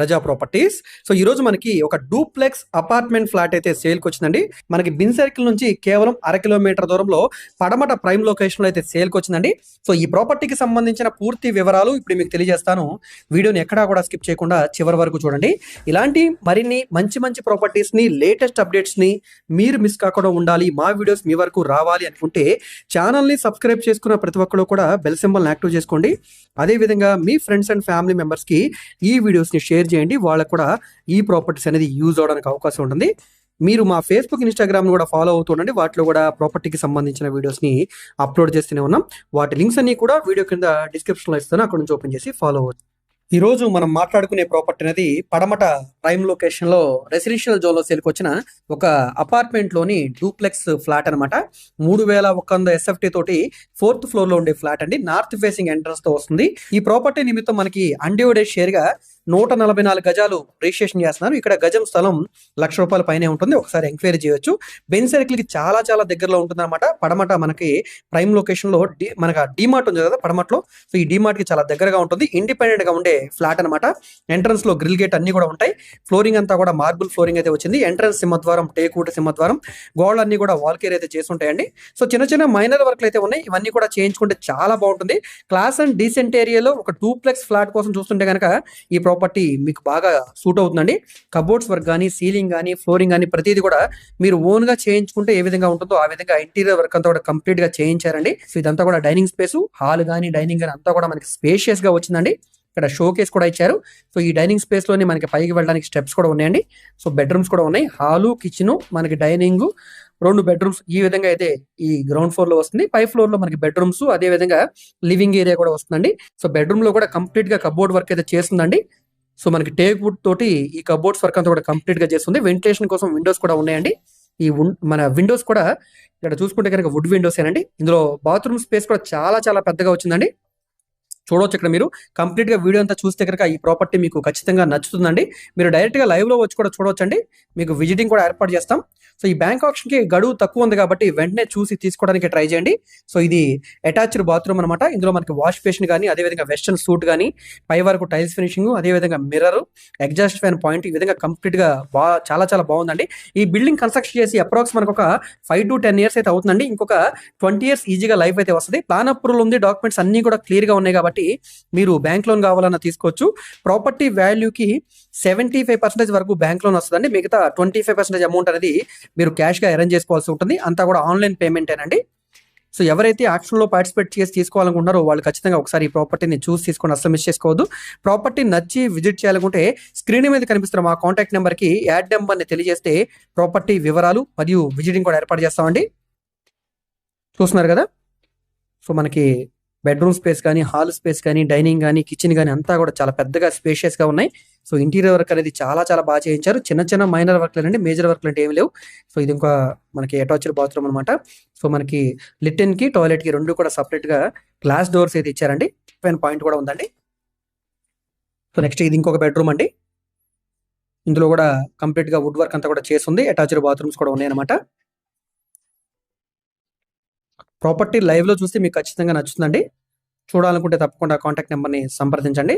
Raja properties. So ఈ రోజు మనకి ఒక డూప్లెక్స్ అపార్ట్మెంట్ ఫ్లాట్ అయితే సేల్కి వచ్చిందండి మనకి బిన్ సర్కిల్ నుంచి కేవలం అర కిలోమీటర్ దూరంలో పడమట ప్రైమ్ లొకేషన్లో అయితే సేల్కి వచ్చిందండి సో ఈ ప్రాపర్టీకి సంబంధించిన పూర్తి వివరాలు ఇప్పుడు మీకు తెలియజేస్తాను. వీడియోని ఎక్కడా కూడా స్కిప్ చేయకుండా చివరి వరకు చూడండి. ఇలాంటి మరిన్ని మంచి మంచి ప్రాపర్టీస్ని లేటెస్ట్ అప్డేట్స్ని మీరు మిస్ కాకుండా ఉండాలి మా వీడియోస్ మీ వరకు రావాలి అనుకుంటే ఛానల్ని సబ్స్క్రైబ్ చేసుకున్న ప్రతి ఒక్కరు కూడా బెల్ సింబల్ని యాక్టివ్ చేసుకోండి. అదేవిధంగా మీ ఫ్రెండ్స్ అండ్ ఫ్యామిలీ మెంబర్స్కి ఈ వీడియోస్ని షేర్ చేయండి. వాళ్ళకు కూడా ఈ ప్రాపర్టీస్ అనేది యూజ్ అవడానికి అవకాశం ఉంటుంది. మీరు మా ఫేస్బుక్ ఇన్స్టాగ్రామ్ కూడా ఫాలో అవుతుండండి వాటిలో కూడా ప్రాపర్టీకి సంబంధించిన వీడియోస్ని అప్లోడ్ చేస్తూనే ఉన్నాం. వాటి లింక్స్ అన్ని కూడా వీడియో కింద డిస్క్రిప్షన్లో ఇస్తాను. అక్కడ నుంచి ఓపెన్ చేసి ఫాలో అవ్వచ్చు. ఈరోజు మనం మాట్లాడుకునే ప్రాపర్టీ అనేది పడమట ప్రైమ్ లొకేషన్లో రెసిడెన్షియల్ జోన్లో వచ్చిన ఒక అపార్ట్మెంట్లోని డూప్లెక్స్ ఫ్లాట్ అనమాట మూడు వేల ఒక వంద ఎస్ఎఫ్టీ తోటి ఫోర్త్ ఫ్లోర్లో ఉండే ఫ్లాట్ అండి. నార్త్ ఫేసింగ్ ఎంట్రన్స్తో వస్తుంది. ఈ ప్రాపర్టీ నిమిత్తం మనకి అన్డివైడెడ్ షేర్గా నూట నలభై నాలుగు గజాలు రిజిస్ట్రేషన్ చేస్తున్నారు. ఇక్కడ గజం స్థలం లక్ష రూపాయల పైనే ఉంటుంది. ఒకసారి ఎంక్వైరీ చేయొచ్చు. బెన్ సర్కిల్కి చాలా చాలా దగ్గరలో ఉంటుంది అనమాట పడమట మనకి ప్రైమ్ లొకేషన్లో డి మనకి డిమార్ట్ ఉంది కదా పడమట్లో. సో ఈ డిమార్ట్కి చాలా దగ్గరగా ఉంటుంది. ఇండిపెండెంట్గా ఉండే ఫ్లాట్ అనమాట ఎంట్రన్స్లో గ్రిల్ గేట్ అన్ని కూడా ఉంటాయి. ఫ్లోరింగ్ అంతా కూడా మార్బుల్ ఫ్లోరింగ్ అయితే వచ్చింది. ఎంట్రన్స్ సింహద్వారం టేకూట సింహద్వారం అన్ని కూడా వాల్ కేర్ అయితే చేసి ఉంటాయండి సో చిన్న చిన్న మైనర్ వర్క్లు అయితే ఉన్నాయి. ఇవన్నీ కూడా చేయించుకుంటే చాలా బాగుంటుంది. క్లాస్ అండ్ డీసెంట్ ఏరియాలో ఒక టూప్లెక్స్ ఫ్లాట్ కోసం చూస్తుంటే కనుక ఈ ప్రాపర్టీ మీకు బాగా సూట్ అవుతుందండి. కబోర్డ్స్ వర్క్ కానీ సీలింగ్ కానీ ఫ్లోరింగ్ కానీ ప్రతిదీ కూడా మీరు ఓన్గా చేయించుకుంటే ఏ విధంగా ఉంటుందో ఆ విధంగా ఇంటీరియర్ వర్క్ అంతా కూడా కంప్లీట్గా చేయించారండి. సో ఇదంతా కూడా డైనింగ్ స్పేస్ హాల్ కానీ డైనింగ్ కానీ అంతా కూడా మనకి స్పేషియస్గా వచ్చిందండి. ఇక్కడ షో కేస్ కూడా ఇచ్చారు. సో ఈ డైనింగ్ స్పేస్లోనే మనకి పైకి వెళ్ళడానికి స్టెప్స్ కూడా ఉన్నాయండి. సో బెడ్రూమ్స్ కూడా ఉన్నాయి. హాలు కిచెన్ మనకి డైనింగ్ రెండు బెడ్రూమ్స్ ఈ విధంగా అయితే ఈ గ్రౌండ్ ఫ్లోర్లో వస్తుంది. పై ఫ్లోర్లో మనకి బెడ్రూమ్స్ అదే విధంగా లివింగ్ ఏరియా కూడా వస్తుందండి. సో బెడ్రూమ్లో కూడా కంప్లీట్గా కబోర్డ్ వర్క్ అయితే చేస్తుందండి. సో మనకి టేక్ వుడ్ తోటి ఈ కబోర్డ్స్ వర్క్ అంతా కూడా కంప్లీట్గా చేస్తుంది. వెంటిలేషన్ కోసం విండోస్ కూడా ఉన్నాయండి. ఈ మన విండోస్ కూడా ఇక్కడ చూసుకుంటే కనుక వుడ్ విండోస్ ఏనండి. ఇందులో బాత్రూమ్ స్పేస్ కూడా చాలా చాలా పెద్దగా వచ్చిందండి. చూడవచ్చు ఇక్కడ మీరు. కంప్లీట్గా వీడియో అంతా చూస్తే కనుక ఈ ప్రాపర్టీ మీకు ఖచ్చితంగా నచ్చుతుందండి. మీరు డైరెక్ట్గా లైవ్లో వచ్చి కూడా చూడొచ్చండి. మీకు విజిటింగ్ కూడా ఏర్పాటు చేస్తాం. సో ఈ బ్యాంక్ ఆప్షన్కి గడువు తక్కువ ఉంది కాబట్టి వెంటనే చూసి తీసుకోవడానికి ట్రై చేయండి. సో ఇది అటాచ్డ్ బాత్రూమ్ అనమాట ఇందులో మనకి వాష్ బేసిన్ కానీ అదేవిధంగా వెస్టర్న్ సూట్ కానీ పై వరకు టైల్స్ ఫినిషింగ్ అదేవిధంగా మిర్రర్ ఎగ్జాస్ట్ ఫ్యాన్ పాయింట్ ఈ విధంగా కంప్లీట్గా బా చాలా చాలా బాగుందండి. ఈ బిల్డింగ్ కన్స్ట్రక్షన్ చేసి అప్రాక్స్ మనకు ఒక ఫైవ్ టు టెన్ ఇయర్స్ అయితే అవుతుందండి. ఇంకొక ట్వంటీ ఇయర్స్ ఈజీగా లైఫ్ అయితే వస్తుంది. ప్లాన్ అప్రూవల్ ఉంది డాక్యుమెంట్స్ అన్ని కూడా క్లియర్గా ఉన్నాయి కాబట్టి మీరు బ్యాంక్ లోన్ కావాలన్నా తీసుకోవచ్చు. ప్రాపర్టీ వాల్యూకి సెవెంటీ ఫైవ్ పర్సెంటేజ్ వరకు బ్యాంక్ లోన్ వస్తుందండి. మిగతా ట్వంటీ ఫైవ్ పర్సెంటేజ్ అమౌంట్ అనేది మీరు క్యాష్గా అరేంజ్ చేసుకోవాల్సి ఉంటుంది. అంతా కూడా ఆన్లైన్ పేమెంటేనండి సో ఎవరైతే ఆక్షన్లో పార్టిసిపేట్ చేసి తీసుకోవాలనుకుంటున్నారో వాళ్ళు ఖచ్చితంగా ఒకసారి ఈ ప్రాపర్టీని చూసి తీసుకొని అసలు మిస్ చేసుకోవద్దు. ప్రాపర్టీ నచ్చి విజిట్ చేయాలనుకుంటే స్క్రీన్ మీద కనిపిస్తున్న మా కాంటాక్ట్ నెంబర్కి యాడ్ నెంబర్ని తెలియజేస్తే ప్రాపర్టీ వివరాలు మరియు విజిటింగ్ కూడా ఏర్పాటు చేస్తామండి. చూస్తున్నారు కదా? సో మనకి బెడ్రూమ్ స్పేస్ కానీ హాల్ స్పేస్ కానీ డైనింగ్ కానీ కిచెన్ కానీ అంతా కూడా చాలా పెద్దగా స్పేషియస్గా ఉన్నాయి. సో ఇంటీరియర్ వర్క్ అనేది చాలా చాలా బాగా చేయించారు. చిన్న చిన్న మైనర్ వర్క్లు అండి మేజర్ వర్క్లు అంటే ఏమి లేవు. సో ఇది ఇంకా మనకి అటాచ్డ్ బాత్రూమ్ అనమాట సో మనకి లిటెన్కి టాయిలెట్కి రెండు కూడా సపరేట్గా గ్లాస్ డోర్స్ అయితే ఇచ్చారండి. పైన పాయింట్ కూడా ఉందండి. సో నెక్స్ట్ ఇది ఇంకొక బెడ్రూమ్ అండి. ఇందులో కూడా కంప్లీట్గా వుడ్ వర్క్ అంతా కూడా చేస్తుంది అటాచ్డ్ బాత్రూమ్స్ కూడా ఉన్నాయన్నమాట ప్రాపర్టీ లైవ్లో చూస్తే మీకు ఖచ్చితంగా నచ్చుతుందండి. చూడాలనుకుంటే తప్పకుండా కాంటాక్ట్ నెంబర్ని సంప్రదించండి.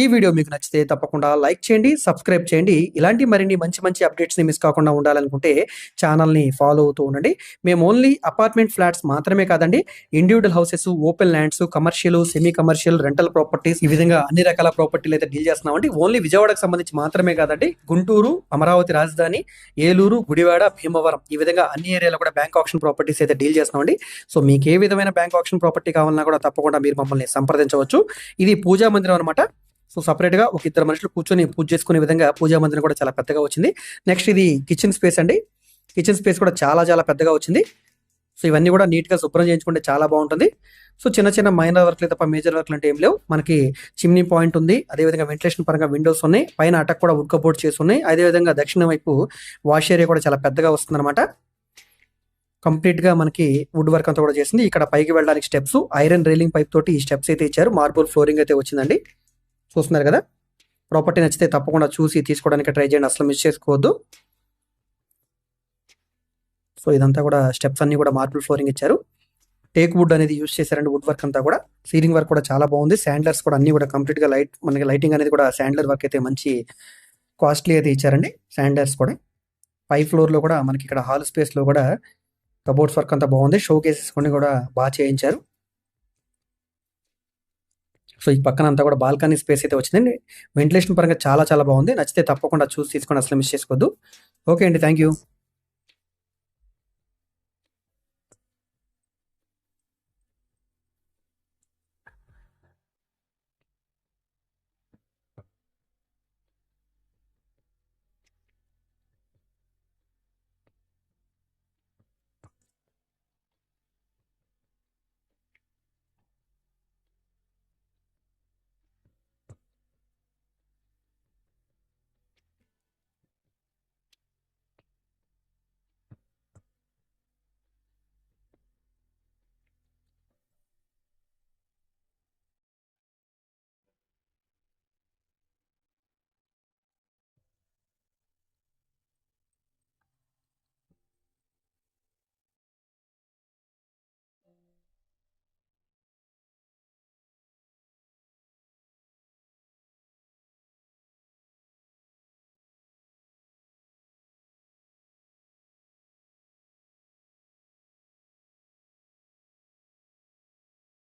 ఈ వీడియో మీకు నచ్చితే తప్పకుండా లైక్ చేయండి సబ్స్క్రైబ్ చేయండి. ఇలాంటి మరిన్ని మంచి మంచి అప్డేట్స్ని మిస్ కాకుండా ఉండాలనుకుంటే ఛానల్ని ఫాలో అవుతూ ఉండండి. మేము ఓన్లీ అపార్ట్మెంట్ ఫ్లాట్స్ మాత్రమే కాదండి individual houses open lands commercial semi commercial rental properties ఈ విధంగా అన్ని రకాల ప్రాపర్టీలు అయితే డీల్ చేస్తున్నామండి. ఓన్లీ విజయవాడకు సంబంధించి మాత్రమే కాదండి గుంటూరు అమరావతి రాజధాని ఏలూరు గుడివాడ భీమవరం ఈ విధంగా అన్ని ఏరియాలో కూడా బ్యాంక్ ఆప్షన్ ప్రాపర్టీస్ అయితే డీల్ చేస్తున్నామండి. సో మీకు ఏ విధమైన బ్యాంక్ ఆప్షన్ ప్రాపర్టీ కావాలన్నా కూడా తప్పకుండా మీరు మమ్మల్ని సంప్రదించవచ్చు. ఇది పూజా మందిరం అనమాట సో సపరేట్గా ఒక ఇద్దరు మనుషులు కూర్చొని పూజ చేసుకునే విధంగా పూజా మందిరం కూడా చాలా పెద్దగా వచ్చింది. నెక్స్ట్ ఇది కిచెన్ స్పేస్ అండి. కిచెన్ స్పేస్ కూడా చాలా చాలా పెద్దగా వచ్చింది. సో ఇవన్నీ కూడా నీట్గా శుభ్రం చేయించుకుంటే చాలా బాగుంటుంది. సో చిన్న చిన్న మైనర్ వర్క్లు తప్ప మేజర్ వర్క్లు అంటే ఏం లేవు. మనకి చిమ్నీ పాయింట్ ఉంది. అదేవిధంగా వెంటిలేషన్ పరంగా విండోస్ ఉన్నాయి. పైన అటక్ కూడా వుడ్ కబోర్డ్ చేసి ఉన్నాయి. అదేవిధంగా దక్షిణ వైపు వాష్ ఏరియా కూడా చాలా పెద్దగా వస్తుందన్నమాట. కంప్లీట్గా కంప్లీట్గా మనకి వుడ్ వర్క్ అంతా కూడా చేసింది. ఇక్కడ పైకి వెళ్ళడానికి స్టెప్స్ ఐరన్ రైలింగ్ పైప్ తోటి ఈ స్టెప్స్ అయితే ఇచ్చారు. మార్బుల్ ఫ్లోరింగ్ అయితే వచ్చిందండి. చూస్తున్నారు కదా? ప్రాపర్టీ నచ్చితే తప్పకుండా చూసి తీసుకోవడానికి ట్రై చేయండి. అసలు మిస్ చేసుకోవద్దు. సో ఇదంతా కూడా స్టెప్స్ అన్ని కూడా మార్బుల్ ఫ్లోరింగ్ ఇచ్చారు. టేక్ వుడ్ అనేది యూస్ చేశారండి వుడ్ వర్క్ అంతా కూడా. సీలింగ్ వర్క్ కూడా చాలా బాగుంది. శాండ్లర్స్ కూడా అన్ని కూడా కంప్లీట్గా లైట్ మనకి లైటింగ్ అనేది కూడా శాండ్లర్ వర్క్ అయితే మంచి కాస్ట్లీ అయితే ఇచ్చారండి. శాండ్లర్స్ కూడా. పై ఫ్లోర్లో కూడా మనకి ఇక్కడ హాల్ స్పేస్లో కూడా కబోర్డ్స్ వర్క్ అంతా బాగుంది. షో కేసెస్ కొన్ని కూడా బాగా చేయించారు. సో ఈ పక్కన అంతా కూడా బాల్కనీ స్పేస్ అయితే వచ్చిందండి. వెంటిలేషన్ పరంగా చాలా చాలా బాగుంది. నచ్చితే తప్పకుండా చూసి తీసుకొని అసలు మిస్ చేసుకోవద్దు. ఓకే అండి. Thank you